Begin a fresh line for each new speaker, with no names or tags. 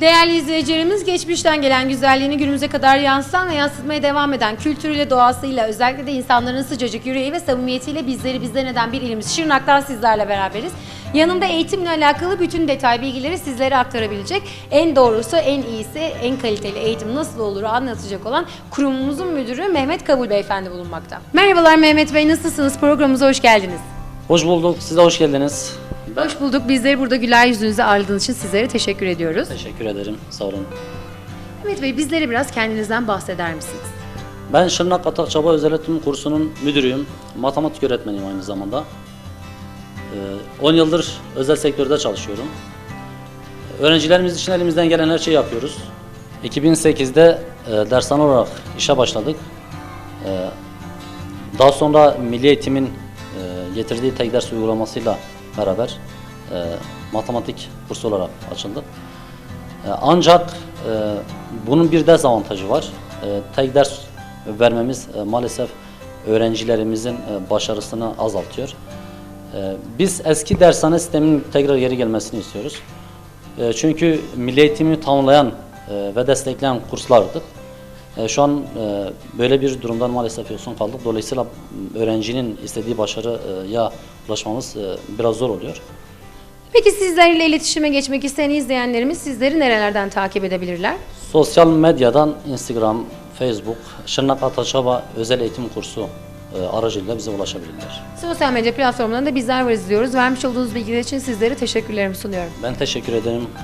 Değerli izleyicilerimiz geçmişten gelen güzelliğini günümüze kadar yansıtan ve yansıtmaya devam eden kültürüyle, doğasıyla, özellikle de insanların sıcacık yüreği ve samimiyetiyle bizleri bizden eden bir ilimiz Şırnak'tan sizlerle beraberiz. Yanımda eğitimle alakalı bütün detay bilgileri sizlere aktarabilecek, en doğrusu, en iyisi, en kaliteli eğitim nasıl olur anlatacak olan kurumumuzun müdürü Mehmet Kabul Beyefendi bulunmakta. Merhabalar Mehmet Bey, nasılsınız? Programımıza hoş geldiniz.
Hoş bulduk. Siz de hoş geldiniz.
Hoş bulduk. Bizleri burada güler yüzünüzü ağırladığınız için sizlere teşekkür ediyoruz.
teşekkür ederim. Sağ olun.
Mehmet Bey, bizlere biraz kendinizden bahseder misiniz?
Ben Şırnak Atak Çaba Özel Eğitim Kursu'nun müdürüyüm. Matematik öğretmeniyim aynı zamanda. Ee, 10 yıldır özel sektörde çalışıyorum. Öğrencilerimiz için elimizden gelen her şeyi yapıyoruz. 2008'de e, dershane olarak işe başladık. Ee, daha sonra Milli Eğitim'in e, getirdiği tek ders uygulamasıyla beraber e, matematik kursu olarak açıldı. E, Ancak e, bunun bir dezavantajı var. E, Tek ders vermemiz e, maalesef öğrencilerimizin e, başarısını azaltıyor. E, Biz eski dershane sisteminin tekrar geri gelmesini istiyoruz. E, Çünkü milli eğitimi tamamlayan e, ve destekleyen kurslardık. E, Şu an e, böyle bir durumdan maalesef yoksun kaldık. Dolayısıyla öğrencinin istediği başarıya ulaşmamız e, biraz zor oluyor.
Peki sizlerle iletişime geçmek isteyen izleyenlerimiz sizleri nerelerden takip edebilirler?
Sosyal medyadan Instagram, Facebook, Şırnak Ataçaba Özel Eğitim Kursu aracılığıyla bize ulaşabilirler.
Sosyal medya platformlarında bizler varız diyoruz. Vermiş olduğunuz bilgiler için sizlere teşekkürlerimi sunuyorum.
Ben teşekkür ederim.